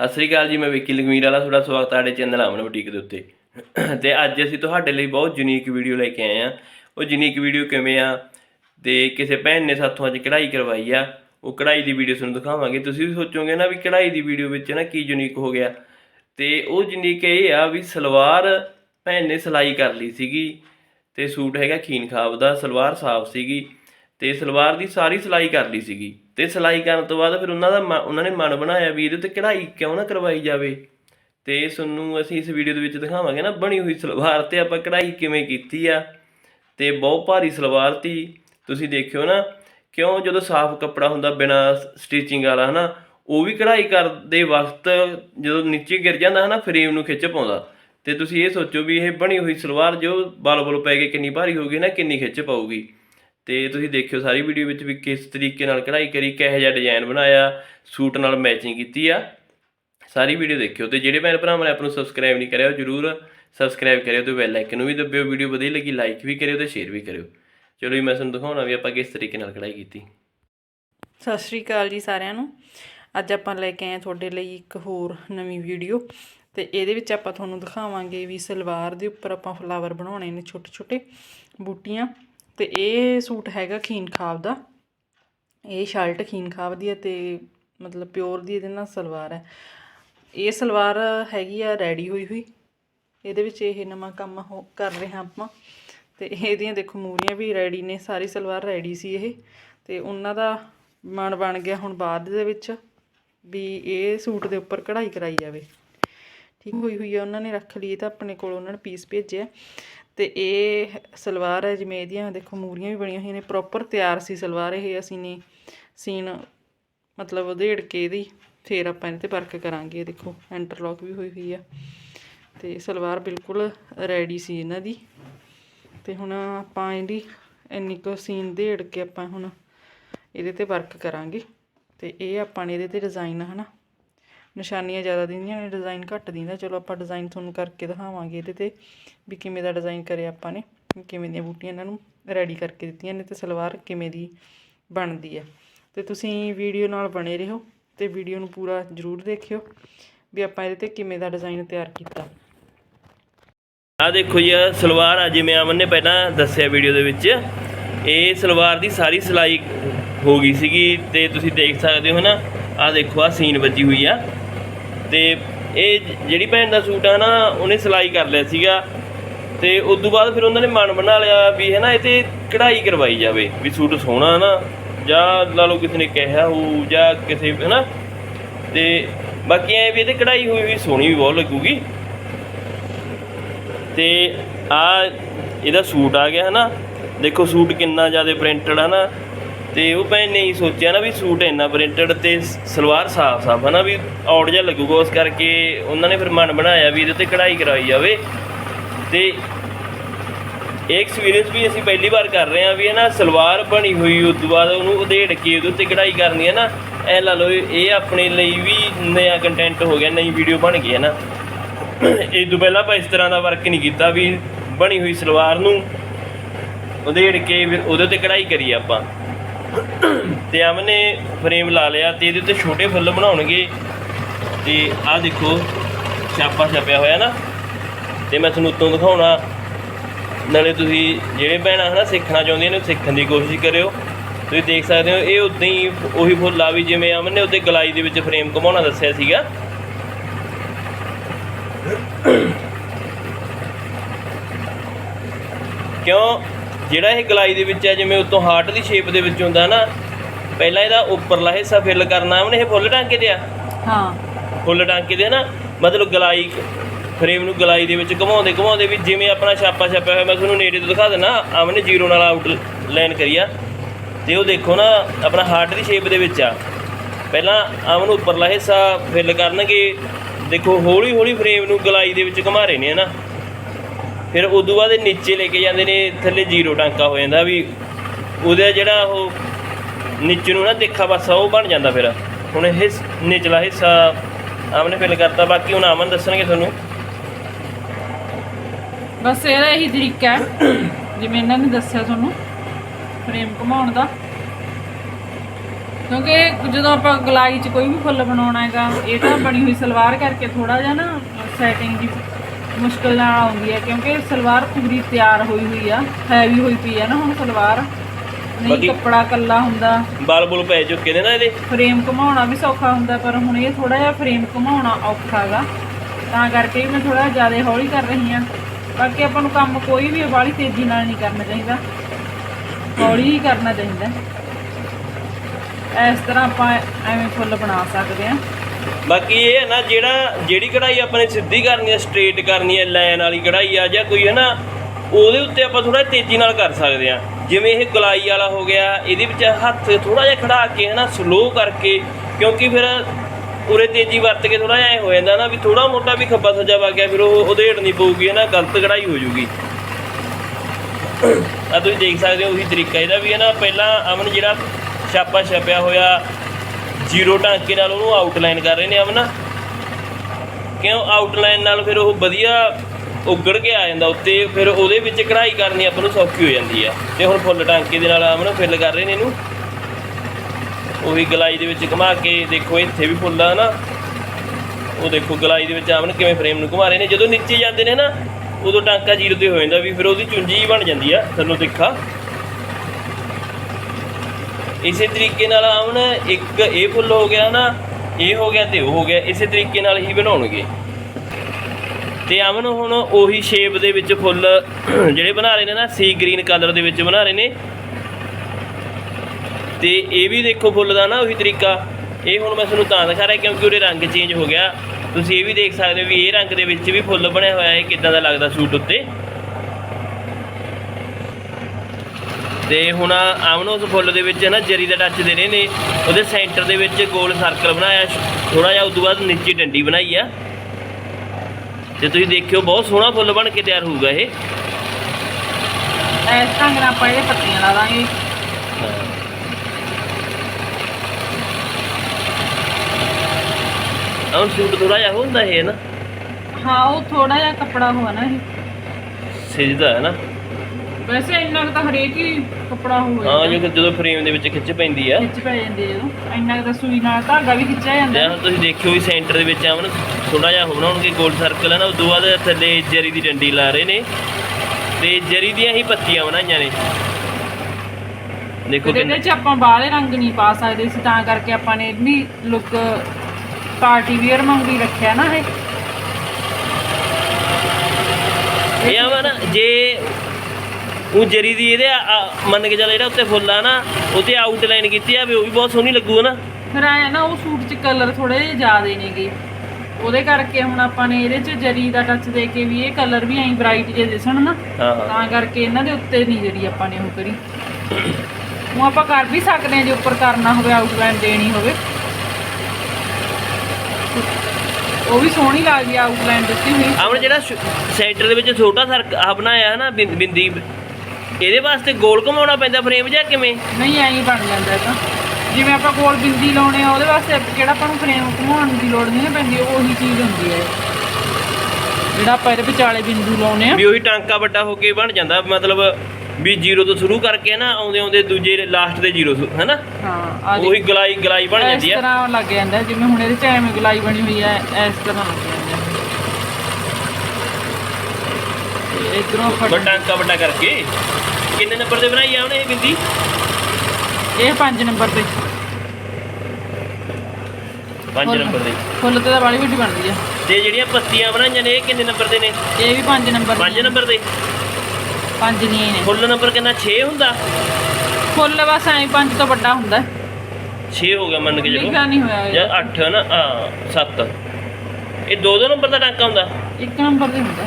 ਸਤਿ ਸ੍ਰੀ ਅਕਾਲ ਜੀ, ਮੈਂ ਵਿੱਕੀ ਲਖਮੀਰ ਵਾਲਾ, ਤੁਹਾਡਾ ਸਵਾਗਤ ਹੈ ਸਾਡੇ ਚੈਨਲ ਆਮਨ ਬੁਟੀਕ ਦੇ ਉੱਤੇ। ਤੇ ਅੱਜ ਅਸੀਂ ਤੁਹਾਡੇ ਲਈ ਬਹੁਤ ਯੂਨੀਕ ਵੀਡੀਓ ਲੈ ਕੇ ਆਏ ਆ ਉਹ ਯੂਨੀਕ ਵੀਡੀਓ ਕਿਵੇਂ ਆ? ਤੇ ਕਿਸੇ ਭੈਣ ਨੇ ਸਾਥੋਂ ਅੱਜ ਕਢਾਈ ਕਰਵਾਈ ਆ। ਉਹ ਕਢਾਈ ਦੀ ਵੀਡੀਓ ਤੁਹਾਨੂੰ ਦਿਖਾਵਾਂਗੇ। ਤੁਸੀਂ ਵੀ ਸੋਚੋਗੇ ਨਾ ਵੀ ਕਢਾਈ ਦੀ ਵੀਡੀਓ ਵਿੱਚ ਨਾ ਕੀ ਯੂਨੀਕ ਹੋ ਗਿਆ। ਤੇ ਉਹ ਯੂਨੀਕ ਇਹ ਆ ਵੀ ਸਲਵਾਰ ਭੈਣ ਨੇ ਸਿਲਾਈ ਕਰ ਲਈ ਸੀਗੀ। ਤੇ ਸੂਟ ਹੈਗਾ ਖੀਨ ਖਾਬ ਦਾ, ਸਲਵਾਰ ਸਾਫ਼ ਸੀਗੀ। ਤੇ ਸਲਵਾਰ ਦੀ ਸਾਰੀ ਸਿਲਾਈ ਕਰ ਲਈ ਸੀਗੀ। ਤੇ ਸਿਲਾਈ ਕਰਨ ਤੋਂ ਬਾਅਦ ਫਿਰ ਉਹਨਾਂ ਦਾ ਮ- ਉਹਨਾਂ ਨੇ ਮਨ ਬਣਾਇਆ ਵੀ ਇਹਦੇ ਤੇ ਕਢਾਈ ਕਿਉਂ ਨਾ ਕਰਵਾਈ ਜਾਵੇ। ਤੇ ਤੁਹਾਨੂੰ ਅਸੀਂ ਇਸ ਵੀਡੀਓ ਦੇ ਵਿੱਚ ਦਿਖਾਵਾਂਗੇ ਨਾ, ਬਣੀ ਹੋਈ ਸਲਵਾਰ ਤੇ ਆਪਾਂ ਕਢਾਈ ਕਿਵੇਂ ਕੀਤੀ ਆ। ਤੇ ਬਹੁਤ ਭਾਰੀ ਸਲਵਾਰ ਤੀ। ਤੁਸੀਂ ਦੇਖਿਓ ਨਾ, ਕਿਉਂ ਜਦੋਂ ਸਾਫ਼ ਕੱਪੜਾ ਹੁੰਦਾ ਬਿਨਾ ਸਟਿਚਿੰਗ ਵਾਲਾ, ਹਨਾ, ਉਹ ਵੀ ਕਢਾਈ ਕਰਦੇ ਵਕਤ ਜਦੋਂ ਨੀਚੇ ਗਿਰ ਜਾਂਦਾ, ਹਨਾ, ਫਰੇਮ ਨੂੰ ਖਿੱਚ ਪਾਉਂਦਾ। ਤੇ ਤੁਸੀਂ ਇਹ ਸੋਚੋ ਵੀ ਇਹ ਬਣੀ ਹੋਈ ਸਲਵਾਰ, ਜੋ ਬਲ ਬਲ ਪੈ ਕੇ ਕਿੰਨੀ ਭਾਰੀ ਹੋਊਗੀ ਨਾ ਕਿੰਨੀ ਖਿੱਚ ਪਾਊਗੀ। ਤੇ ਤੁਸੀਂ ਦੇਖਿਓ ਸਾਰੀ ਵੀਡੀਓ ਵਿੱਚ ਵੀ ਕਿਸ ਤਰੀਕੇ ਨਾਲ ਕਢਾਈ ਕਰੀ, ਕਿਹੋ ਜਿਹਾ ਡਿਜ਼ਾਈਨ ਬਣਾਇਆ, ਸੂਟ ਨਾਲ ਮੈਚਿੰਗ ਕੀਤੀ ਆ। ਸਾਰੀ ਵੀਡੀਓ ਦੇਖਿਓ ਤੇ ਜਿਹੜੇ ਭੈਣ ਭਰਾਵਾਂ ਨੇ ਆਪ ਨੂੰ ਸਬਸਕ੍ਰਾਈਬ ਨਹੀਂ ਕਰਿਆ, ਉਹ ਜਰੂਰ ਸਬਸਕ੍ਰਾਈਬ ਕਰਿਓ ਤੇ ਬੈਲ ਆਈਕਨ ਨੂੰ ਵੀ ਦਬਿਓ ਵੀਡੀਓ ਵਧੀਆ ਲੱਗੀ ਲਾਈਕ ਵੀ ਕਰਿਓ ਤੇ ਸ਼ੇਅਰ ਵੀ ਕਰਿਓ। ਚਲੋ ਜੀ, ਮੈਂ ਤੁਹਾਨੂੰ ਦਿਖਾਉਣਾ ਵੀ ਆਪਾਂ ਕਿਸ ਤਰੀਕੇ ਨਾਲ ਕਢਾਈ ਕੀਤੀ। ਸਤਿ ਸ਼੍ਰੀ ਅਕਾਲ ਜੀ ਸਾਰਿਆਂ ਨੂੰ। ਅੱਜ ਆਪਾਂ ਲੈ ਕੇ ਆਏ ਹਾਂ ਤੁਹਾਡੇ ਲਈ ਇੱਕ ਹੋਰ ਨਵੀਂ ਵੀਡੀਓ ਤੇ ਇਹਦੇ ਵਿੱਚ ਆਪਾਂ ਤੁਹਾਨੂੰ ਦਿਖਾਵਾਂਗੇ ਵੀ ਸਲਵਾਰ ਦੇ ਉੱਪਰ ਆਪਾਂ ਫਲਾਵਰ ਬਣਾਉਣੇ ਨੇ ਛੋਟੇ ਛੋਟੇ ਬੂਟੀਆਂ। ਤੇ ਇਹ ਸੂਟ ਹੈਗਾ ਖੀਨ ਖਾਬ ਦਾ। ਇਹ ਸ਼ਰਟ ਖੀਨ ਖਾਬ ਦੀ ਹੈ ਤੇ ਮਤਲਬ ਪਿਓਰ ਦੀ ਇਹਦੇ ਨਾਲ ਸਲਵਾਰ ਹੈ। ਇਹ ਸਲਵਾਰ ਹੈਗੀ ਆ ਰੈਡੀ ਹੋਈ ਹੋਈ। ਇਹਦੇ ਵਿੱਚ ਇਹ ਨਵਾਂ ਕੰਮ ਹੋ- ਕਰ ਰਹੇ ਹਾਂ ਆਪਾਂ। ਤੇ ਇਹਦੀਆਂ ਦੇਖੋ ਮੂਰੀਆਂ ਵੀ ਰੈਡੀ ਨੇ, ਸਾਰੀ ਸਲਵਾਰ ਰੈਡੀ ਸੀ ਇਹ। ਤੇ ਉਹਨਾਂ ਦਾ ਮਨ ਬਣ ਗਿਆ ਹੁਣ ਬਾਅਦ ਦੇ ਵਿੱਚ ਵੀ ਇਹ ਸੂਟ ਦੇ ਉੱਪਰ ਕਢਾਈ ਕਰਾਈ ਜਾਵੇ। ਠੀਕ ਹੋਈ ਹੋਈ ਆ, ਉਹਨਾਂ ਨੇ ਰੱਖ ਲਈ ਤਾਂ ਆਪਣੇ ਕੋਲ ਉਹਨਾਂ ਨੇ ਪੀਸ ਭੇਜਿਆ। ਤੇ ਇਹ ਸਲਵਾਰ ਹੈ ਜਿਵੇਂ ਇਹਦੀਆਂ, ਦੇਖੋ ਮੂਰੀਆਂ ਵੀ ਬਣੀਆਂ ਹੋਈਆਂ ਨੇ ਪ੍ਰੋਪਰ ਤਿਆਰ ਸੀ ਸਲਵਾਰ ਇਹ, ਅਸੀਂ ਨੇ ਸੀਨ ਮਤਲਬ ਉਧੇੜ ਕੇ ਇਹਦੀ, ਫੇਰ ਆਪਾਂ ਇਹਦੇ ਤੇ ਵਰਕ ਕਰਾਂਗੇ, ਇਹ ਦੇਖੋ ਇੰਟਰਲੌਕ ਵੀ ਹੋਈ ਹੋਈ ਆ। ਤੇ ਸਲਵਾਰ ਬਿਲਕੁਲ ਰੈਡੀ ਸੀ ਇਹਨਾਂ ਦੀ। ਤੇ ਹੁਣ ਆਪਾਂ ਇਹਦੀ ਇੰਨੀ ਕੁ ਸੀਨ ਦੇੜ ਕੇ ਆਪਾਂ ਹੁਣ ਇਹਦੇ ਤੇ ਵਰਕ ਕਰਾਂਗੇ। ਤੇ ਇਹ ਆਪਾਂ ਨੇ ਇਹਦੇ ਤੇ ਡਿਜ਼ਾਈਨ ਹਨਾ? ਨਿਸ਼ਾਨੀਆਂ ਜ਼ਿਆਦਾ ਦਿੰਦੀਆਂ ਨੇ ਡਿਜ਼ਾਈਨ ਘੱਟ ਦਿੰਦਾ। ਚਲੋ ਆਪਾਂ ਡਿਜ਼ਾਈਨ ਤੁਹਾਨੂੰ ਕਰਕੇ ਦਿਖਾਵਾਂਗੇ ਇਹਦੇ ਤੇ ਵੀ ਕਿਵੇਂ ਦਾ ਡਿਜ਼ਾਈਨ ਕਰਿਆ ਆਪਾਂ ਨੇ, ਕਿਵੇਂ ਦੀਆਂ ਬੂਟੀਆਂ ਇਹਨਾਂ ਨੂੰ ਰੈਡੀ ਕਰਕੇ ਦਿੱਤੀਆਂ ਨੇ ਤੇ ਸਲਵਾਰ ਕਿਵੇਂ ਦੀ ਬਣਦੀ ਹੈ। ਤੇ ਤੁਸੀਂ ਵੀਡੀਓ ਨਾਲ ਬਣੇ ਰਹੋ ਤੇ ਵੀਡੀਓ ਨੂੰ ਪੂਰਾ ਜ਼ਰੂਰ ਦੇਖਿਓ ਵੀ ਆਪਾਂ ਇਹਦੇ ਤੇ ਕਿਵੇਂ ਦਾ ਡਿਜ਼ਾਈਨ ਤਿਆਰ ਕੀਤਾ। ਆ ਦੇਖੋ ਜੀ ਆ ਸਲਵਾਰ ਆ, ਜਿਵੇਂ ਅਮਨ ਨੇ ਪਹਿਲਾਂ ਦੱਸਿਆ ਵੀਡੀਓ ਦੇ ਵਿੱਚ। ਇਹ ਸਲਵਾਰ ਦੀ ਸਾਰੀ ਸਿਲਾਈ ਹੋ ਗਈ ਸੀਗੀ ਤੇ ਤੁਸੀਂ ਦੇਖ ਸਕਦੇ ਹੋ ਨਾ ਆ ਦੇਖੋ ਆ ਸੀਨ ਵੱਜੀ ਹੋਈ ਆ। ਤੇ ਇਹ ਜਿਹੜੀ ਭੈਣ ਦਾ ਸੂਟ ਆ ਨਾ, ਉਹਨੇ ਸਿਲਾਈ ਕਰ ਲਿਆ ਸੀਗਾ। ਤੇ ਉਸ ਤੋਂ ਬਾਅਦ ਫਿਰ ਉਹਨਾਂ ਨੇ ਮਨ ਬਣਾ ਲਿਆ ਵੀ ਹੈ ਨਾ, ਇਹ ਤੇ ਕਢਾਈ ਕਰਵਾਈ ਜਾਵੇ, ਵੀ ਸੂਟ ਸੋਹਣਾ ਨਾ, ਜਾਂ ਲਾ ਲਓ ਕਿਸੇ ਨੇ ਕਿਹਾ ਹੋਊ, ਜਾਂ ਕਿਸੇ, ਹੈ ਨਾ। ਤੇ ਬਾਕੀ ਐ ਵੀ ਇਹਦੇ ਕਢਾਈ ਹੋਈ ਵੀ ਸੋਹਣੀ ਵੀ ਬਹੁਤ ਲੱਗੂਗੀ। ਤੇ ਆ, ਇਹਦਾ ਸੂਟ ਆ ਗਿਆ, ਹੈ ਨਾ। ਦੇਖੋ ਸੂਟ ਕਿੰਨਾ ਜ਼ਿਆਦਾ ਪ੍ਰਿੰਟਡ ਹੈ ਨਾ। ਤੇ ਉਹ ਭੈਣ ਨੇ ਹੀ ਸੋਚਿਆ ਨਾ ਵੀ ਸੂਟ ਇੰਨਾ ਪ੍ਰਿੰਟਡ ਤੇ ਸਲਵਾਰ ਸਾਫ਼ ਸਾਫ਼, ਹਨਾ ਵੀ ਆਊਟ ਜਿਹਾ ਲੱਗੂਗਾ, ਉਸ ਕਰਕੇ ਉਹਨਾਂ ਨੇ ਫਿਰ ਮਨ ਬਣਾਇਆ ਵੀ ਇਹਦੇ ਤੇ ਕਢਾਈ ਕਰਾਈ ਜਾਵੇ। ਤੇ ਇਹ ਐਕਸਪੀਰੀਅੰਸ ਵੀ ਅਸੀਂ ਪਹਿਲੀ ਵਾਰ ਕਰ ਰਹੇ ਹਾਂ ਵੀ ਹੈ ਨਾ ਸਲਵਾਰ ਬਣੀ ਹੋਈ, ਉਸ ਤੋਂ ਬਾਅਦ ਉਹਨੂੰ ਉਧੇੜ ਕੇ ਉਹਦੇ ਉੱਤੇ ਕਢਾਈ ਕਰਨੀ ਹੈ ਨਾ ਇਹ ਲਾ ਲਓ ਇਹ ਆਪਣੇ ਲਈ ਵੀ ਨਵਾਂ ਕੰਟੈਂਟ ਹੋ ਗਿਆ ਨਈ ਵੀਡੀਓ ਬਣ ਗਈ ਹੈ ਨਾ। ਇਹ ਤੋਂ ਪਹਿਲਾਂ ਆਪਾਂ ਇਸ ਤਰ੍ਹਾਂ ਦਾ ਵਰਕ ਨਹੀਂ ਕੀਤਾ ਵੀ ਬਣੀ ਹੋਈ ਸਲਵਾਰ ਨੂੰ ਉਧੇੜ ਕੇ ਫਿਰ ਉਹਦੇ ਉੱਤੇ ਕਢਾਈ ਕਰੀ ਆਪਾਂ। ਤੇ ਅਮਨ ਨੇ ਫਰੇਮ ਲਾ ਲਿਆ ਤੇ ਇਹਦੇ ਉੱਤੇ ਛੋਟੇ ਫੁੱਲ ਬਣਾਉਣਗੇ। ਤੇ ਆਹ ਦੇਖੋ ਛਾਪਾ ਛਾਪਿਆ ਹੋਇਆ ਨਾ। ਤੇ ਮੈਂ ਤੁਹਾਨੂੰ ਉੱਤੋਂ ਦਿਖਾਉਣਾ। ਨਾਲੇ ਤੁਸੀਂ ਜਿਹੜੇ ਭੈਣਾਂ ਹਨਾ ਸਿੱਖਣਾ ਚਾਹੁੰਦੀਆਂ ਨੇ ਸਿੱਖਣ ਦੀ ਕੋਸ਼ਿਸ਼ ਕਰਿਓ। ਤੁਸੀਂ ਦੇਖ ਸਕਦੇ ਹੋ, ਇਹ ਉਦਾਂ ਹੀ ਉਹੀ ਫੁੱਲ ਆ ਵੀ ਜਿਵੇਂ ਅਮਨ ਨੇ ਉਹਦੇ ਗਲਾਈ ਦੇ ਵਿੱਚ ਫਰੇਮ ਘੁਮਾਉਣਾ ਦੱਸਿਆ ਸੀਗਾ। ਕਿਉਂ? ਜਿਹੜਾ ਇਹ ਗਲਾਈ ਦੇ ਵਿੱਚ ਹੈ ਜਿਵੇਂ ਉਤੋਂ ਹਾਰਟ ਦੀ ਸ਼ੇਪ ਦੇ ਵਿੱਚ ਹੁੰਦਾ ਨਾ ਪਹਿਲਾਂ ਇਹਦਾ ਉੱਪਰਲਾ ਹਿੱਸਾ ਫਿਲ ਕਰਨਾ ਉਹਨੇ ਇਹ ਫੁੱਲ ਟਾਂਕੇ ਦੇ ਆ? ਹਾਂ। ਫੁੱਲ ਟਾਂਕੇ ਦੇ ਨਾ ਮਤਲਬ ਗਲਾਈ ਫਰੇਮ ਨੂੰ ਗਲਾਈ ਦੇ ਵਿੱਚ ਘੁਮਾਉਂਦੇ ਘੁਮਾਉਂਦੇ ਵੀ ਜਿਵੇਂ ਆਪਣਾ ਛਾਪਾ ਛਾਪਿਆ ਹੋਇਆ ਮੈਂ ਤੁਹਾਨੂੰ ਨੇੜੇ ਤੋਂ ਦਿਖਾ ਦਿੰਦਾ ਆਮਨੇ ਜ਼ੀਰੋ ਨਾਲ ਆਊਟ ਲਾਈਨ ਕਰੀ ਆ। ਤੇ ਉਹ ਦੇਖੋ ਨਾ ਆਪਣਾ ਹਾਰਟ ਦੀ ਸ਼ੇਪ ਦੇ ਵਿੱਚ ਆ। ਪਹਿਲਾਂ ਆਮ ਨੂੰ ਉੱਪਰਲਾ ਹਿੱਸਾ ਫਿਲ ਕਰਨਗੇ ਦੇਖੋ ਹੌਲੀ ਹੌਲੀ ਫਰੇਮ ਨੂੰ ਗਲਾਈ ਦੇ ਵਿੱਚ ਘੁਮਾ ਰਹੇ ਨੇ ਨਾ। ਫਿਰ ਉਦੋਂ ਬਾਅਦ ਇਹ ਨੀਚੇ ਲੈ ਕੇ ਜਾਂਦੇ ਨੇ, ਥੱਲੇ ਜ਼ੀਰੋ ਟਾਂਕਾ ਹੋ ਜਾਂਦਾ ਵੀ ਉਹਦਾ ਜਿਹੜਾ ਉਹ ਨੀਚੇ ਨੂੰ ਨਾ ਤਿੱਖਾ ਪਾਸਾ ਉਹ ਬਣ ਜਾਂਦਾ ਫਿਰ। ਹੁਣ ਇਹ ਨਿਚਲਾ ਹਿੱਸਾ ਆਮਨੇ ਫਿਲ ਕਰਤਾ, ਬਾਕੀ ਹੁਣ ਆਮਨ ਦੱਸਣਗੇ ਤੁਹਾਨੂੰ। ਬਸ ਇਹਦਾ ਇਹੀ ਤਰੀਕਾ ਹੈ, ਜਿਵੇਂ ਇਹਨਾਂ ਨੇ ਦੱਸਿਆ ਤੁਹਾਨੂੰ, ਫਰੇਮ ਘੁਮਾਉਣ ਦਾ। ਕਿਉਂਕਿ ਜਦੋਂ ਆਪਾਂ ਗਲਾਈ 'ਚ ਕੋਈ ਵੀ ਫੁੱਲ ਬਣਾਉਣਾ ਹੈਗਾ, ਇਹ ਤਾਂ ਬਣੀ ਹੋਈ ਸਲਵਾਰ ਕਰਕੇ ਥੋੜਾ ਜਿਹਾ ਨਾ ਸੈਟਿੰਗ ਦੀ ਮੁਸ਼ਕਲ ਨਾਲ ਆਉਂਦੀ ਹੈ ਕਿਉਂਕਿ ਸਲਵਾਰ ਪੂਰੀ ਤਿਆਰ ਹੋਈ ਹੋਈ ਆ ਹੈਵੀ ਹੋਈ ਪਈ ਆ ਨਾ ਹੁਣ ਸਲਵਾਰ। ਨਹੀਂ ਬਾਕੀ- ਕੱਪੜਾ ਕੱਲਾ ਹੁੰਦਾ। ਬਲ ਬੁਲ ਪੈ ਚੁੱਕੇ ਨੇ ਨਾ ਇਹਦੇ? ਫਰੇਮ ਘੁਮਾਉਣਾ ਵੀ ਸੌਖਾ ਹੁੰਦਾ ਪਰ ਹੁਣ ਇਹ ਥੋੜਾ ਜਿਹਾ ਫਰੇਮ ਘੁਮਾਉਣਾ ਔਖਾ ਹੈਗਾ ਤਾਂ ਕਰਕੇ ਵੀ ਮੈਂ ਥੋੜਾ ਜ਼ਿਆਦਾ ਹੌਲੀ ਕਰ ਰਹੀ ਹਾਂ ਬਾਕੀ ਆਪਾਂ ਨੂੰ ਕੰਮ ਕੋਈ ਵੀ ਬਾਹਲੀ ਤੇਜ਼ੀ ਨਾਲ ਨਹੀਂ ਕਰਨਾ ਚਾਹੀਦਾ। ਹੌਲੀ ਹੀ ਕਰਨਾ ਚਾਹੀਦਾ। ਇਸ ਤਰ੍ਹਾਂ ਆਪਾਂ ਐਵੇਂ ਫੁੱਲ ਬਣਾ ਸਕਦੇ ਹਾਂ ਬਾਕੀ ਇਹ ਹੈ ਨਾ, ਜਿਹੜਾ, ਜਿਹੜੀ ਕਢਾਈ ਆਪਾਂ ਨੇ ਸਿੱਧੀ ਕਰਨੀ ਹੈ ਸਟ੍ਰੇਟ ਕਰਨੀ ਹੈ ਲਾਈਨ ਵਾਲੀ ਕਢਾਈ ਆ ਜਾਂ ਕੋਈ ਹੈ ਨਾ, ਉਹਦੇ ਉੱਤੇ ਆਪਾਂ ਥੋੜਾ ਤੇਜ਼ੀ ਨਾਲ ਕਰ ਸਕਦੇ ਆ ਜਿਵੇਂ ਇਹ ਗਲਾਈ ਵਾਲਾ ਹੋ ਗਿਆ, ਇਹਦੇ ਵਿੱਚ ਹੱਥ ਥੋੜਾ ਜਿਹਾ ਖੜਾ ਕੇ ਹੈ ਨਾ ਸਲੋ ਕਰਕੇ, ਕਿਉਂਕਿ ਫਿਰ ਉਰੇ ਤੇਜ਼ੀ ਵਰਤ ਕੇ ਥੋੜਾ ਜਿਹਾ ਹੋ ਜਾਂਦਾ ਨਾ, ਵੀ ਥੋੜਾ ਮੋਟਾ ਵੀ ਖੱਬਾ ਸੱਜਾ ਵਗ ਗਿਆ, ਫਿਰ ਉਹ ਉਧੇੜ ਨਹੀਂ ਪਊਗੀ, ਹੈ ਨਾ, ਗਲਤ ਕਢਾਈ ਹੋ ਜੂਗੀ। ਆ ਤੁਸੀਂ ਦੇਖ ਸਕਦੇ ਹੋ, ਉਹੀ ਤਰੀਕਾ ਇਹਦਾ ਵੀ ਹੈ ਨਾ, ਪਹਿਲਾਂ ਅਮਨ ਜਿਹੜਾ ਛਾਪਾ ਛਪਿਆ ਹੋਇਆ ਜ਼ੀਰੋ ਟਾਂਕੇ ਨਾਲ ਉਹਨੂੰ ਆਊਟਲਾਈਨ ਕਰ ਰਹੇ ਨੇ ਅਮਨ। ਕਿਉਂ ਆਊਟਲਾਈਨ ਨਾਲ ਫਿਰ ਉਹ ਵਧੀਆ ਉਗੜ ਕੇ ਆ ਜਾਂਦਾ ਉੱਤੇ, ਫਿਰ ਉਹਦੇ ਵਿੱਚ ਕਢਾਈ ਕਰਨੀ ਆਪਾਂ ਨੂੰ ਸੌਖੀ ਹੋ ਜਾਂਦੀ ਆ। ਤੇ ਹੁਣ ਫੁੱਲ ਟਾਂਕੇ ਦੇ ਨਾਲ ਅਮਨ ਫਿਲ ਕਰ ਰਹੇ ਨੇ ਇਹਨੂੰ। ਉਹੀ ਗਲਾਈ ਦੇ ਵਿੱਚ ਘੁਮਾ ਕੇ ਦੇਖੋ, ਇੱਥੇ ਵੀ ਫੁੱਲ ਆ ਨਾ। ਉਹ ਦੇਖੋ ਗਲਾਈ ਦੇ ਵਿੱਚ ਅਮਨ ਕਿਵੇਂ ਫਰੇਮ ਨੂੰ ਘੁਮਾ ਰਹੇ ਨੇ। ਜਦੋਂ ਨੀਚੇ ਜਾਂਦੇ ਨੇ ਨਾ, ਉਦੋਂ ਟਾਂਕਾ ਜ਼ੀਰੋ ਤੇ ਹੋ ਜਾਂਦਾ ਵੀ ਫਿਰ ਉਹਦੀ ਚੁੰਜੀ ਬਣ ਜਾਂਦੀ ਆ। ਥੱਲੋਂ ਤਿੱਖਾ ਇਸੇ ਤਰੀਕੇ ਨਾਲ ਅਮਨ ਇੱਕ ਇਹ ਫੁੱਲ ਹੋ ਗਿਆ ਨਾ, ਇਹ ਹੋ ਗਿਆ ਤੇ ਉਹ ਹੋ ਗਿਆ, ਇਸੇ ਤਰੀਕੇ ਨਾਲ ਹੀ ਬਣਾਉਣਗੇ। ਤੇ ਅਮਨ ਹੁਣ ਉਹੀ ਸ਼ੇਪ ਦੇ ਵਿੱਚ ਫੁੱਲ ਜਿਹੜੇ ਬਣਾ ਰਹੇ ਨੇ ਨਾ ਸੀ ਗ੍ਰੀਨ ਕਲਰ ਦੇ ਵਿੱਚ ਬਣਾ ਰਹੇ ਨੇ। ਤੇ ਇਹ ਵੀ ਦੇਖੋ ਫੁੱਲ ਦਾ ਨਾ ਉਹੀ ਤਰੀਕਾ। ਇਹ ਹੁਣ ਮੈਂ ਤੁਹਾਨੂੰ ਤਾਂ ਦਿਖਾ ਰਿਹਾ ਕਿਉਂਕਿ ਉਹਦੇ ਰੰਗ ਚੇਂਜ ਹੋ ਗਿਆ। ਤੁਸੀਂ ਇਹ ਵੀ ਦੇਖ ਸਕਦੇ ਹੋ ਵੀ ਇਹ ਰੰਗ ਦੇ ਵਿੱਚ ਵੀ ਫੁੱਲ ਬਣਿਆ ਹੋਇਆ ਹੈ, ਕਿਦਾਂ ਦਾ ਲੱਗਦਾ ਸੂਟ ਉੱਤੇ। ਤੇ ਹੁਣ ਆਮਨ ਉਸ ਫੁੱਲ ਦੇ ਵਿੱਚ ਨਾ ਜਰੀ ਦਾ ਟੱਚ ਦੇ ਰਹੇ ਨੇ ਉਹਦੇ ਸੈਂਟਰ ਦੇ ਵਿੱਚ ਗੋਲ ਸਰਕਲ ਬਣਾਇਆ ਥੋੜਾ ਜਿਹਾ ਉਸ ਤੋਂ ਬਾਅਦ ਨੀਚੇ ਡੰਡੀ ਬਣਾਈ ਆ। ਤੇ ਤੁਸੀਂ ਦੇਖਿਓ ਬਹੁਤ ਸੋਹਣਾ ਫੁੱਲ ਬਣ ਕੇ ਤਿਆਰ ਹੋਊਗਾ ਇਹ। ਇਸ ਢੰਗ ਨਾਲ ਆਪਾਂ ਇਹਦੇ ਪੱਤੀਆਂ ਲਾ ਦਾਂਗੇ ਆਹ ਸੂਟ ਥੋੜਾ ਜਿਹਾ ਹੁੰਦਾ ਇਹ ਨਾ। ਹਾਂ ਉਹ ਥੋੜਾ ਜਿਹਾ ਕੱਪੜਾ ਨਾ ਇਹ। ਸਿੱਧਾ ਹੈ ਨਾ। ਵੈਸੇ ਇੰਨਾ ਕੁ ਤਾਂ ਹਰੇਕ ਹੀ ਕੱਪੜਾ ਹੋ ਹਾਂ ਜਾਂਦਾ ਜੋ ਜਦੋਂ ਫਰੇਮ ਦੇ ਵਿੱਚ ਖਿੱਚ ਪੈਂਦੀ ਆ। ਖਿੱਚ ਪੈ ਜਾਂਦੀ ਜਦੋਂ ਇੰਨਾ ਕੁ ਤਾਂ ਸੂਈ ਨਾਲ ਧਾਗਾ ਵੀ ਖਿੱਚਿਆ ਜਾਂਦਾ। ਜਾਂ ਤੁਸੀਂ ਦੇਖਿਓ ਵੀ ਸੈਂਟਰ ਦੇ ਵਿੱਚ ਆਵਣ ਥੋੜਾ ਜਿਹਾ ਬਣਾਉਣਗੇ ਗੋਲ ਸਰਕਲ ਹੈ ਨਾ ਤੋਂ ਬਾਅਦ ਥੱਲੇ ਜਰੀ ਦੀ ਡੰਡੀ ਲਾ ਰਹੇ ਨੇ। ਤੇ ਜਰੀ ਦੀਆਂ ਹੀ ਪੱਤੀਆਂ ਬਣਾਈਆਂ ਨੇ। ਦੇਖੋ ਇਹਦੇ ਕਿੰਨੇ ਵਿੱਚ ਆਪਾਂ ਬਾਹਲੇ ਰੰਗ ਨਹੀਂ ਪਾ ਸਕਦੇ ਸੀ ਤਾਂ ਕਰਕੇ ਆਪਾਂ ਨੇ ਇਹਦੀ ਲੁੱਕ ਪਾਰਟੀ ਵੀਅਰ ਹੀ ਰੱਖਿਆ ਨਾ ਇਹ। ਇਹ ਆਵਾ ਨਾ ਜੇ ਉਹ ਜਰੀ ਦੀ ਇਹਦੇ ਆ- ਆ- ਮੰਨ ਕੇ ਚੱਲ ਜਿਹੜਾ ਉੱਤੇ ਫੁੱਲ ਆ ਨਾ ਉੱਤੇ ਆਊਟਲਾਈਨ ਕੀਤੀ ਆ ਵੀ ਉਹ ਵੀ ਬਹੁਤ ਸੋਹਣੀ ਲੱਗੂਗਾ ਨਾ। ਫਿਰ ਆਇਆ ਨਾ ਉਹ ਸੂਟ 'ਚ ਕਲਰ ਥੋੜੇ ਜਿਹੇ ਜ਼ਿਆਦੇ ਨੇਗੇ। ਉਹਦੇ ਕਰਕੇ ਹੁਣ ਆਪਾਂ ਨੇ ਇਹਦੇ 'ਚ ਜਰੀ ਦਾ ਟੱਚ ਦੇ ਕੇ ਵੀ ਇਹ ਕਲਰ ਵੀ ਐਂ ਬ੍ਰਾਈਟ ਜੇ ਦਿਸਣ ਨਾ ਹਾਂ ਹਾਂ। ਤਾਂ ਕਰਕੇ ਇਹਨਾਂ ਦੇ ਉੱਤੇ ਨਹੀਂ ਜਿਹੜੀ ਆਪਾਂ ਨੇ ਉਹ ਕਰੀ। ਉਹ ਆਪਾਂ ਕਰ ਵੀ ਸਕਦੇ ਹਾਂ ਜੇ ਉੱਪਰ ਕਰਨਾ ਹੋਵੇ ਆਊਟਲਾਈਨ ਦੇਣੀ ਹੋਵੇ। ਉਹ ਵੀ ਸੋਹਣੀ ਲੱਗਦੀ ਆ ਆਊਟਲਾਈਨ ਦਿੱਤੀ ਹੋਈ। ਆਵਣ ਜਿਹੜਾ ਸੈਂਟਰ ਦੇ ਵਿੱਚ ਛੋਟਾ ਸਰਕ ਆ ਬਣਾਇਆ ਹੈ ਨਾ ਬਿੰ- ਬਿੰਦੀ ਇਹਦੇ ਵਾਸਤੇ ਗੋਲ ਘੁਮਾਉਣਾ ਪੈਂਦਾ ਫਰੇਮ ਜਾਂ ਕਿਵੇਂ? ਨਹੀਂ ਐਂ ਹੀ ਬਣ ਜਾਂਦਾ ਇਹ ਤਾਂ। ਜਿਵੇਂ ਆਪਾਂ ਗੋਲ ਬਿੰਦੀ ਲਾਉਣੇ ਆ ਉਹਦੇ ਵਾਸਤੇ ਜਿਹੜਾ ਆਪਾਂ ਨੂੰ ਫਰੇਮ ਘੁਮਾਉਣ ਦੀ ਲੋੜ ਨਹੀਂ ਪੈਂਦੀ ਉਹੀ ਚੀਜ਼ ਹੁੰਦੀ ਹੈ। ਜਿਹੜਾ ਆਪਾਂ ਇਹਦੇ ਵਿਚਾਲੇ ਬਿੰਦੂ ਲਾਉਣੇ ਆ। ਵੀ ਉਹੀ ਟਾਂਕਾ ਵੱਡਾ ਹੋ ਕੇ ਬਣ ਜਾਂਦਾ ਮਤਲਬ ਵੀ ਜ਼ੀਰੋ ਤੋਂ ਸ਼ੁਰੂ ਕਰਕੇ ਨਾ ਆਉਂਦੇ ਆਉਂਦੇ ਦੂਜੇ ਲਾਸਟ ਦੇ ਜ਼ੀਰੋ ਹੈਨਾ? ਹਾਂ ਉਹੀ ਗਲਾਈ ਗਲਾਈ ਬਣ ਇਸ ਜਾਂਦੀ ਆ ਤਰ੍ਹਾਂ ਲੱਗ ਜਾਂਦਾ ਜਿਵੇਂ ਹੁਣ ਇਹਦੇ ਚ ਐਵੇਂ ਗਲਾਈ ਬਣੀ ਹੋਈ ਹੈ ਇਸ ਤਰ੍ਹਾਂ ਲੱਗ ਜਾਂਦਾ ਤੇ ਇਧਰੋਂ ਵੱਡਾ ਟਾਂਕਾ ਵੱਡਾ ਕਰਕੇ। ਕਿੰਨੇ ਨੰਬਰ ਦੇ ਬਣਾਈ ਆ ਉਹਨੇ ਇਹ ਬਿੰਦੀ? ਇਹ 5 ਨੰਬਰ ਤੇ। 5 ਫੁੱਲ- ਨੰਬਰ ਦੇ ਫੁੱਲ ਤੇ ਤਾਂ ਬਾਲੀ ਵੱਡੀ ਬਣਦੀ ਆ। ਤੇ ਜਿਹੜੀਆਂ ਪੱਤੀਆਂ ਬਣਾਈਆਂ ਨੇ ਇਹ ਕਿੰਨੇ ਨੰਬਰ ਦੇ ਨੇ? ਇਹ ਵੀ 5 ਨੰਬਰ 5 ਨੰਬਰ ਦੇ 5 ਨਹੀਂ ਨੇ। ਫੁੱਲ ਨੰਬਰ ਕਿੰਨਾ? 6 ਹੁੰਦਾ? ਫੁੱਲ ਬਸ ਐਂ 5 ਤੋਂ ਵੱਡਾ ਹੁੰਦਾ। 6 ਹੋ ਗਿਆ ਮੰਨ ਕੇ ਚਲੋ ਲਿਖਿਆ ਨਹੀਂ ਹੋਇਆ ਜਾਂ ਇਹ। 8 ਨਾ ਹਾਂ 7 ਇਹ ਦੋ ਦੋ ਨੰਬਰ ਦਾ ਟਾਂਕਾ ਹੁੰਦਾ? ਇੱਕ ਨੰਬਰ ਤੇ ਹੁੰਦਾ।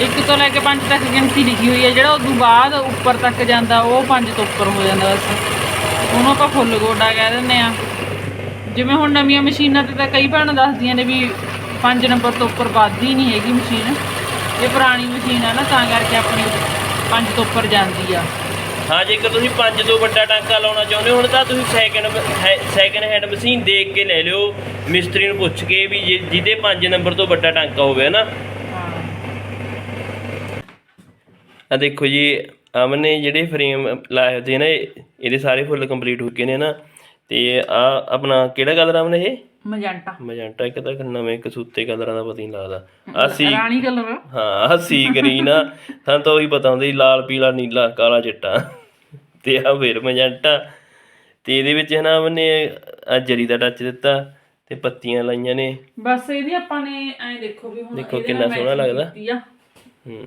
ਇੱਕ ਤੋਂ ਲੈ ਕੇ 5 ਤੱਕ ਗਿਣਤੀ ਲਿਖੀ ਹੋਈ ਹੈ। ਜਿਹੜਾ ਉਦੋਂ ਬਾਅਦ ਉੱਪਰ ਤੱਕ ਜਾਂਦਾ, ਉਹ 5 ਤੋਂ ਉੱਪਰ ਹੋ ਜਾਂਦਾ ਬਸ। ਉਹਨੂੰ ਆਪਾਂ ਫੁੱਲ ਗੋਡਾ ਕਹਿ ਦਿੰਦੇ ਆ ਜਿਵੇਂ ਹੁਣ ਨਵੀਆਂ ਮਸ਼ੀਨਾਂ ਤੇ ਤਾਂ ਕਈ ਭੈਣਾਂ ਦੱਸਦੀਆਂ ਨੇ ਵੀ 5 ਨੰਬਰ ਤੋਂ ਉੱਪਰ ਵੱਧਦੀ ਨਹੀਂ ਹੈਗੀ ਮਸ਼ੀਨ। ਇਹ ਪੁਰਾਣੀ ਮਸ਼ੀਨ ਆ ਨਾ, ਤਾਂ ਕਰਕੇ ਆਪਣੀ 5 ਤੋਂ ਉੱਪਰ ਜਾਂਦੀ ਆ। ਹਾਂ, ਜੇਕਰ ਤੁਸੀਂ 5 ਤੋਂ ਵੱਡਾ ਟਾਂਕਾ ਲਾਉਣਾ ਚਾਹੁੰਦੇ ਹੋ, ਹੁਣ ਤਾਂ ਤੁਸੀਂ ਸੈਕਿੰਡ ਸੈਕਿੰਡ ਹੈਂਡ ਮਸ਼ੀਨ ਦੇਖ ਕੇ ਲੈ ਲਿਓ। ਮਿਸਤਰੀ ਨੂੰ ਪੁੱਛ ਕੇ ਵੀ ਜਿਹਦੇ 5 ਨੰਬਰ ਤੋਂ ਵੱਡਾ ਟਾਂਕਾ ਹੋਵੇ ਨਾ ਹਾਂ ਆ ਦੇਖੋ ਜੀ ਅਮਨ ਨੇ ਜਿਹੜੇ ਫਰੇਮ ਲਾਏ ਹੁੰਦੇ ਨੇ ਇਹਦੇ ਸਾਰੇ ਫੁੱਲ ਕੰਪਲੀਟ ਹੋ ਗਏ ਨੇ ਨਾ। ਤੇ ਆ ਆਪਣਾ ਕਿਹੜਾ ਕਲਰ ਅਮਨ ਇਹ? ਮਜੰਟਾ। ਮਜੰਟਾ ਇੱਕ ਤਾਂ ਨਵੇਂ ਕਸੂਤੇ ਕਲਰਾਂ ਦਾ ਪਤਾ ਨਹੀਂ ਲੱਗਦਾ। ਆ ਸੀ ਰਾਣੀ ਕਲਰ ਹਾਂ ਆ ਸੀ ਗ੍ਰੀਨ ਆ। ਸਾਨੂੰ ਤਾਂ ਉਹੀ ਪਤਾ ਹੁੰਦਾ ਸੀ ਲਾਲ ਪੀਲਾ ਨੀਲਾ ਕਾਲਾ ਚਿੱਟਾ। ਤੇ ਆ ਫਿਰ ਮਜੰਟਾ। ਤੇ ਇਹਦੇ ਵਿੱਚ ਹਨਾ ਅਮਨ ਨੇ ਆ ਜਰੀ ਦਾ ਟੱਚ ਦਿੱਤਾ ਤੇ ਪੱਤੀਆਂ ਲਾਈਆਂ ਨੇ। ਬਸ ਇਹਦੀ ਆਪਾਂ ਨੇ ਐ ਦੇਖੋ ਵੀ ਹੁਣ ਦੇਖੋ ਕਿੰਨਾ ਸੋਹਣਾ ਲੱਗਦਾ। ਹੂੰ।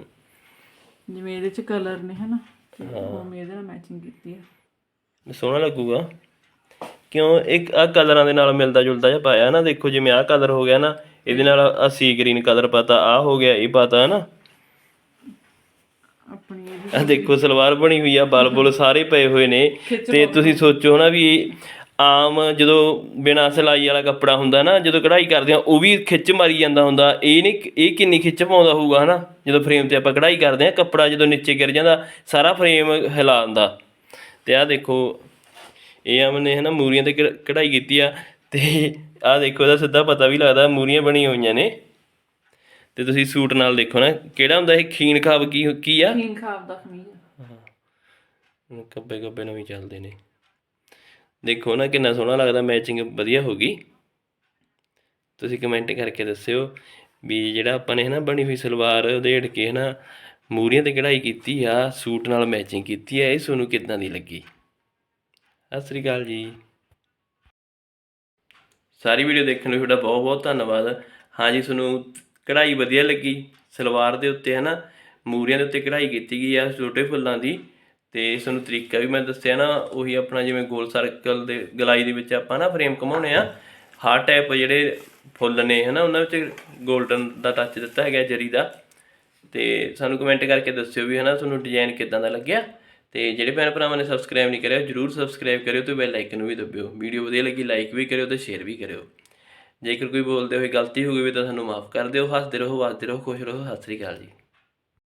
ਜਿਵੇਂ ਇਹਦੇ ਚ ਕਲਰ ਨੇ ਹਨਾ ਤੇ ਉਹ ਇਹਦੇ ਨਾਲ ਮੈਚਿੰਗ ਕੀਤੀ ਆ। ਸੋਹਣਾ ਲੱਗੂਗਾ। ਕਿਉਂ? ਇੱਕ ਆ ਕਲਰਾਂ ਦੇ ਨਾਲ ਮਿਲਦਾ ਜੁਲਦਾ ਜਿਹਾ ਪਾਇਆ ਨਾ ਦੇਖੋ ਜਿਵੇਂ ਆਹ ਕਲਰ ਹੋ ਗਿਆ ਨਾ ਇਹਦੇ ਨਾਲ ਆ ਸੀ ਗ੍ਰੀਨ ਕਲਰ ਪਤਾ ਆ ਹੋ ਗਿਆ ਇਹ ਪਤਾ ਹੈ ਨਾ ਆਪਣੀ ਇਹਦੀ ਆ ਦੇਖੋ ਸਲਵਾਰ ਬਣੀ ਹੋਈ ਆ ਬਲ ਬੁਲ ਸਾਰੇ ਪਏ ਹੋਏ ਨੇ। ਤੇ ਤੁਸੀਂ ਸੋਚੋ ਨਾ ਵੀ ਆਮ ਜਦੋਂ ਬਿਨਾ ਸਿਲਾਈ ਵਾਲਾ ਕੱਪੜਾ ਹੁੰਦਾ ਨਾ ਜਦੋਂ ਕਢਾਈ ਕਰਦੇ ਆ ਉਹ ਵੀ ਖਿੱਚ ਮਾਰੀ ਜਾਂਦਾ ਹੁੰਦਾ। ਇਹ ਨਹੀਂ ਇਹ ਕਿੰਨੀ ਖਿੱਚ ਪਾਉਂਦਾ ਹੋਊਗਾ ਹਨਾ? ਜਦੋਂ ਫਰੇਮ ਤੇ ਆਪਾਂ ਕਢਾਈ ਕਰਦੇ ਆ ਕੱਪੜਾ ਜਦੋਂ ਨੀਚੇ ਗਿਰ ਜਾਂਦਾ ਸਾਰਾ ਫਰੇਮ ਹਿਲਾ ਦਿੰਦਾ। ਤੇ ਆ ਦੇਖੋ ਇਹ ਆਮਨੇ ਹਨਾ ਮੂਰੀਆਂ ਤੇ ਕਢ- ਕਢਾਈ ਕੀਤੀ ਆ। ਤੇ ਆ ਦੇਖੋ ਇਹਦਾ ਸਿੱਧਾ ਪਤਾ ਵੀ ਲੱਗਦਾ ਮੂਰੀਆਂ ਬਣੀਆਂ ਹੋਈਆਂ ਨੇ। ਤੇ ਤੁਸੀਂ ਸੂਟ ਨਾਲ ਦੇਖੋ ਨਾ ਕਿਹੜਾ ਹੁੰਦਾ ਇਹ? ਖੀਨ ਖਾਬ ਕੀ ਕੀ ਆ? ਖੀਨ ਖਾਬ ਦਾ ਖਮੀਜ਼ ਹੁਣ ਕੱਬੇ ਕੱਬੇ ਨੂੰ ਵੀ ਚੱਲਦੇ ਨੇ। ਦੇਖੋ ਨਾ ਕਿੰਨਾ ਸੋਹਣਾ ਲੱਗਦਾ ਮੈਚਿੰਗ ਵਧੀਆ ਹੋ ਗਈ। ਤੁਸੀਂ ਕਮੈਂਟ ਕਰਕੇ ਦੱਸਿਓ ਵੀ ਜਿਹੜਾ ਆਪਾਂ ਨੇ ਹਨਾ ਬਣੀ ਹੋਈ ਸਲਵਾਰ ਉਹਦੇ ਉਧੇੜ ਕੇ ਹਨਾ ਮੂਰੀਆਂ ਤੇ ਕਢਾਈ ਕੀਤੀ ਆ, ਸੂਟ ਨਾਲ ਮੈਚਿੰਗ ਕੀਤੀ ਆ, ਇਹ ਤੁਹਾਨੂੰ ਕਿੱਦਾਂ ਦੀ ਲੱਗੀ? ਸਤਿ ਸ੍ਰੀ ਅਕਾਲ ਜੀ। ਸਾਰੀ ਵੀਡੀਓ ਦੇਖਣ ਲਈ ਤੁਹਾਡਾ ਬਹੁਤ ਬਹੁਤ ਧੰਨਵਾਦ। ਹਾਂਜੀ ਤੁਹਾਨੂੰ ਕਢਾਈ ਵਧੀਆ ਲੱਗੀ। ਸਲਵਾਰ ਦੇ ਉੱਤੇ ਹਨਾ ਮੂਰੀਆਂ ਦੇ ਉੱਤੇ ਕਢਾਈ ਕੀਤੀ ਗਈ ਆ, ਛੋਟੇ ਫੁੱਲਾਂ ਦੀ। ਤੇ ਤੁਹਾਨੂੰ ਤਰੀਕਾ ਵੀ ਮੈਂ ਦੱਸਿਆ ਨਾ, ਉਹੀ ਆਪਣਾ ਜਿਵੇਂ ਗੋਲ ਸਰਕਲ ਦੇ ਗਲਾਈ ਦੇ ਵਿੱਚ ਆਪਾਂ ਨਾ ਫਰੇਮ ਘਮਾਉਣੇ ਆ ਹਾਰਟ ਟਾਈਪ ਜਿਹੜੇ ਫੁੱਲ ਨੇ, ਹਨਾ, ਉਹਨਾਂ ਵਿੱਚ 골ਡਨ ਦਾ ਟੱਚ ਦਿੱਤਾ ਹੈਗਾ, ਜਰੀ ਦਾ। ਤੇ ਸਾਨੂੰ ਕਮੈਂਟ ਕਰਕੇ ਦੱਸਿਓ ਵੀ, ਹਨਾ, ਤੁਹਾਨੂੰ ਡਿਜ਼ਾਈਨ ਕਿਦਾਂ ਦਾ ਲੱਗਿਆ? ਤੇ ਜਿਹੜੇ ਭੈਣ ਭਰਾਵਾਂ ਨੇ ਸਬਸਕ੍ਰਾਈਬ ਨਹੀਂ ਕਰਿਆ, ਜਰੂਰ ਸਬਸਕ੍ਰਾਈਬ ਕਰਿਓ ਤੇ ਬੈਲ ਆਈਕਨ ਨੂੰ ਵੀ ਦਬਿਓ। ਵੀਡੀਓ ਵਧੀਆ ਲੱਗੀ ਲਾਈਕ ਵੀ ਕਰਿਓ ਤੇ ਸ਼ੇਅਰ ਵੀ ਕਰਿਓ। ਜੇਕਰ ਕੋਈ ਬੋਲਦੇ ਹੋਏ ਗਲਤੀ ਹੋ ਗਈ ਵੀ ਤਾਂ ਸਾਨੂੰ ਮਾਫ ਕਰ ਦਿਓ। ਹੱਸਦੇ ਰਹੋ ਵੱਸਦੇ ਰਹੋ, ਖੁਸ਼ ਰਹੋ। ਸਤਿ ਸ੍ਰੀ ਅਕਾਲ ਜੀ।